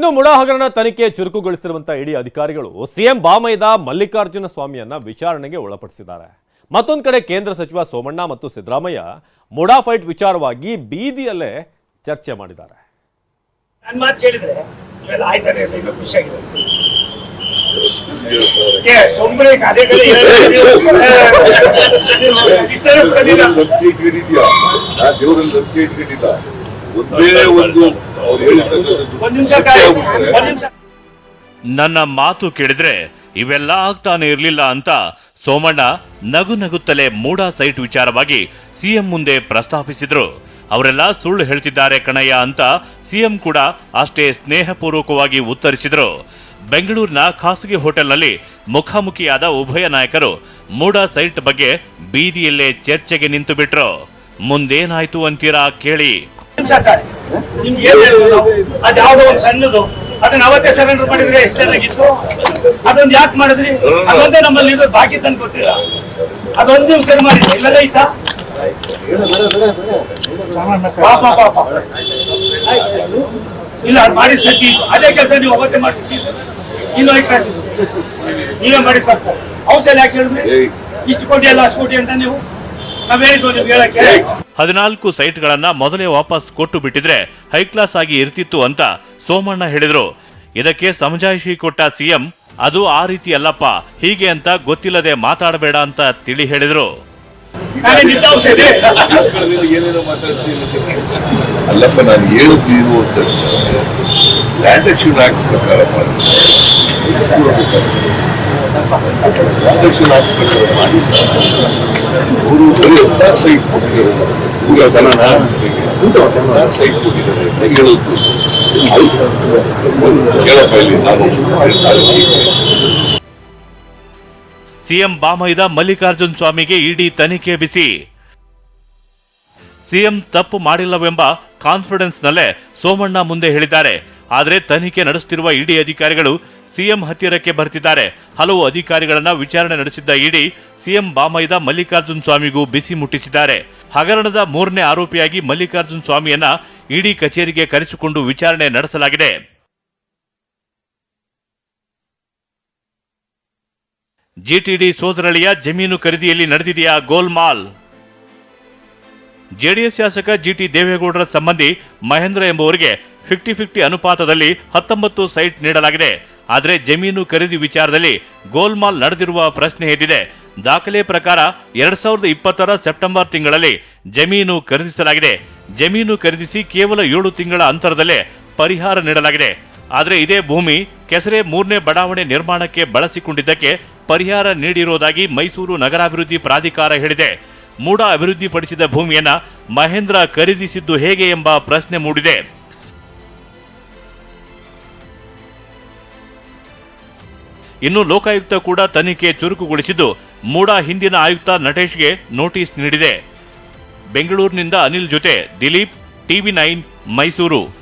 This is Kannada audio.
ಇನ್ನು ಮುಡಾ ಹಗರಣ ತನಿಖೆ ಚುರುಕುಗೊಳಿಸಿರುವಂತಹ ಇಡಿ ಅಧಿಕಾರಿಗಳು ಸಿಎಂ ಬಾಮೈದ ಮಲ್ಲಿಕಾರ್ಜುನ ಸ್ವಾಮಿಯನ್ನ ವಿಚಾರಣೆಗೆ ಒಳಪಡಿಸಿದ್ದಾರೆ. ಮತ್ತೊಂದು ಕಡೆ ಕೇಂದ್ರ ಸಚಿವ ಸೋಮಣ್ಣ ಮತ್ತು ಸಿದ್ದರಾಮಯ್ಯ ಮುಡಾ ಫೈಟ್ ವಿಚಾರವಾಗಿ ಬೀದಿಯಲ್ಲೇ ಚರ್ಚೆ ಮಾಡಿದ್ದಾರೆ. ನನ್ ಮಾತು ಕೇಳಿದ್ರೆ ಇವೆಲ್ಲ ಆಯ್ತಾರೆ ಅಂತ ಈಗ ಖುಷಿಯಾಗಿದೆ ಏ, ಸುಮ್ನೆ ಅದೇ ಕಡೆ ಇಷ್ಟೇ ನಂಬಿಕೆ ಇಟ್ಕೊಂಡಿದ್ಯಾ ನಾ ದೇವರಲ್ಲಿ ನಂಬಿಕೆ ಇಟ್ಕೊಂಡಿದ್ದ ಒಂದೇ ಒಂದು ಅವ್ರು ನನ್ನ ಮಾತು ಕೇಳಿದ್ರೆ ಇವೆಲ್ಲ ಆಗ್ತಾನೆ ಇರಲಿಲ್ಲ ಅಂತ ಸೋಮಣ್ಣ ನಗು ನಗುತ್ತಲೇ ಮೂಡಾ ಸೈಟ್ ವಿಚಾರವಾಗಿ ಸಿಎಂ ಮುಂದೆ ಪ್ರಸ್ತಾಪಿಸಿದ್ರು. ಅವರೆಲ್ಲ ಸುಳ್ಳು ಹೇಳ್ತಿದ್ದಾರೆ ಕಣಯ್ಯ ಅಂತ ಸಿಎಂ ಕೂಡ ಅಷ್ಟೇ ಸ್ನೇಹಪೂರ್ವಕವಾಗಿ ಉತ್ತರಿಸಿದ್ರು. ಬೆಂಗಳೂರಿನ ಖಾಸಗಿ ಹೋಟೆಲ್ನಲ್ಲಿ ಮುಖಾಮುಖಿಯಾದ ಉಭಯ ನಾಯಕರು ಮೂಡಾ ಸೈಟ್ ಬಗ್ಗೆ ಬೀದಿಯಲ್ಲೇ ಚರ್ಚೆಗೆ ನಿಂತು ಬಿಟ್ರು ಮುಂದೇನಾಯ್ತು ಅಂತೀರಾ ಕೇಳಿ. ಕಾಯಿ ನಿಮ್ಗೆ ಏನ್ ಹೇಳಿದ್ರು ಅದ್ ಯಾವ್ದೋ ಒಂದು ಸಣ್ಣದು. ಅದನ್ನ ಅವತ್ತೇ ಸರೆಂಡರ್ ಮಾಡಿದ್ರೆ ಎಷ್ಟು ಚೆನ್ನಾಗಿತ್ತು ಅದೊಂದು ಯಾಕೆ ಮಾಡಿದ್ರಿ? ಅದೊಂದೇ ನಮ್ಮಲ್ಲಿ ಇರೋದು ಬಾಕಿ ತಂದು ಗೊತ್ತಿಲ್ಲ ಅದೊಂದು ನೀವು ಸರಿ ಮಾಡಿ ಇಲ್ಲೆಲ್ಲ ಐತಾ ಪಾಪ ಪಾಪ ಇಲ್ಲ ಮಾಡಿ ಸತಿ ಅದೇ ಕೆಲಸ ನೀವು ಅವತ್ತೇ ಮಾಡ್ತಿದ್ದೀರಿ ಇನ್ನೂ ಐದು ಕಾಸು. ನೀವೇ ಮಾಡಿ ತಪ್ಪು. ಔಷಧ ಯಾಕೆ ಹೇಳಿದ್ರಿ. ಇಷ್ಟು ಕೋಟಿ ಅಲ್ಲ ಅಷ್ಟು ಕೋಟಿ ಅಂತ ನೀವು? ಹದಿನಾಲ್ಕು ಸೈಟ್ಗಳನ್ನ ಮೊದಲೇ ವಾಪಸ್ ಕೊಟ್ಟು ಬಿಟ್ಟಿದ್ರೆ ಹೈಕ್ಲಾಸ್ ಆಗಿ ಇರ್ತಿತ್ತು ಅಂತ ಸೋಮಣ್ಣ ಹೇಳಿದ್ರು. ಇದಕ್ಕೆ ಸಮಜಾಯಿಷಿ ಕೊಟ್ಟ ಸಿಎಂ ಅದು ಆ ರೀತಿ ಅಲ್ಲಪ್ಪ ಹೀಗೆ ಅಂತ ಗೊತ್ತಿಲ್ಲದೆ ಮಾತಾಡಬೇಡ ಅಂತ ತಿಳಿ ಹೇಳಿದ್ರು. ಅಲ್ಲಪ್ಪ ನಾನು ಲ್ಯಾಂಡ್ ಎಕ್ಷನ್ ಆಕ್ಟ್ ಪ್ರಕಾರ ಆಕ್ಟ್ ಪ್ರಕಾರ ಮಾಡಿ ಅವರು ಸಿಎಂ ಬಾಮೈದ ಮಲ್ಲಿಕಾರ್ಜುನ್ ಸ್ವಾಮಿಗೆ ಇಡಿ ತನಿಖೆ ಬಿಸಿ. ಸಿಎಂ ತಪ್ಪು ಮಾಡಿಲ್ಲವೆಂಬ ಕಾನ್ಫಿಡೆನ್ಸ್ನಲ್ಲೇ ಸೋಮಣ್ಣ ಮುಂದೆ ಹೇಳಿದ್ದಾರೆ. ಆದರೆ ತನಿಖೆ ನಡೆಸುತ್ತಿರುವ ಇಡಿ ಅಧಿಕಾರಿಗಳು ಸಿಎಂ ಹತ್ತಿರಕ್ಕೆ ಬರ್ತಿದ್ದಾರೆ. ಹಲವು ಅಧಿಕಾರಿಗಳನ್ನ ವಿಚಾರಣೆ ನಡೆಸಿದ್ದ ಇಡಿ ಸಿಎಂ ಬಾಮೈದ ಮಲ್ಲಿಕಾರ್ಜುನ್ ಸ್ವಾಮಿಗೂ ಬಿಸಿ ಮುಟ್ಟಿಸಿದ್ದಾರೆ. ಹಗರಣದ ಮೂರನೇ ಆರೋಪಿಯಾಗಿ ಮಲ್ಲಿಕಾರ್ಜುನ್ ಸ್ವಾಮಿಯನ್ನ ಇಡಿ ಕಚೇರಿಗೆ ಕರೆಸಿಕೊಂಡು ವಿಚಾರಣೆ ನಡೆಸಲಾಗಿದೆ. ಜಿಟಿಡಿ ಸೋದರಳಿಯ ಜಮೀನು ಖರೀದಿಯಲ್ಲಿ ನಡೆದಿದೆಯಾ ಗೋಲ್ಮಾಲ್? ಜೆಡಿಎಸ್ ಶಾಸಕ ಜಿಟಿ ದೇವೇಗೌಡರ ಸಂಬಂಧಿ ಮಹೇಂದ್ರ ಎಂಬುವರಿಗೆ ಫಿಫ್ಟಿ ಫಿಫ್ಟಿ ಅನುಪಾತದಲ್ಲಿ ಹತ್ತೊಂಬತ್ತು ಸೈಟ್ ನೀಡಲಾಗಿದೆ. ಆದರೆ ಜಮೀನು ಖರೀದಿ ವಿಚಾರದಲ್ಲಿ ಗೋಲ್ಮಾಲ್ ನಡೆದಿರುವ ಪ್ರಶ್ನೆ ಎದ್ದಿದೆ. ದಾಖಲೆ ಪ್ರಕಾರ ಎರಡ್ ಸಾವಿರದ ಇಪ್ಪತ್ತರ ಸೆಪ್ಟೆಂಬರ್ ತಿಂಗಳಲ್ಲಿ ಜಮೀನು ಖರೀದಿಸಲಾಗಿದೆ. ಜಮೀನು ಖರೀದಿಸಿ ಕೇವಲ ಏಳು ತಿಂಗಳ ಅಂತರದಲ್ಲೇ ಪರಿಹಾರ ನೀಡಲಾಗಿದೆ. ಆದರೆ ಇದೇ ಭೂಮಿ ಕೆಸರೆ ಮೂರನೇ ಬಡಾವಣೆ ನಿರ್ಮಾಣಕ್ಕೆ ಬಳಸಿಕೊಂಡಿದ್ದಕ್ಕೆ ಪರಿಹಾರ ನೀಡಿರುವುದಾಗಿ ಮೈಸೂರು ನಗರಾಭಿವೃದ್ಧಿ ಪ್ರಾಧಿಕಾರ ಹೇಳಿದೆ. ಮೂಡ ಅಭಿವೃದ್ಧಿಪಡಿಸಿದ ಭೂಮಿಯನ್ನು ಮಹೇಂದ್ರ ಖರೀದಿಸಿದ್ದು ಹೇಗೆ ಎಂಬ ಪ್ರಶ್ನೆ ಮೂಡಿದೆ. ಇನ್ನು ಲೋಕಾಯುಕ್ತ ಕೂಡ ತನಿಖೆ ಚುರುಕುಗೊಳಿಸಿದ್ದು ಮೂಡ ಹಿಂದಿನ ಆಯುಕ್ತ ನಟೇಶ್ಗೆ ನೋಟಿಸ್ ನೀಡಿದೆ. ಬೆಂಗಳೂರಿನಿಂದ ಅನಿಲ್ ಜೊತೆ ದಿಲೀಪ್, ಟಿವಿ ನೈನ್, ಮೈಸೂರು.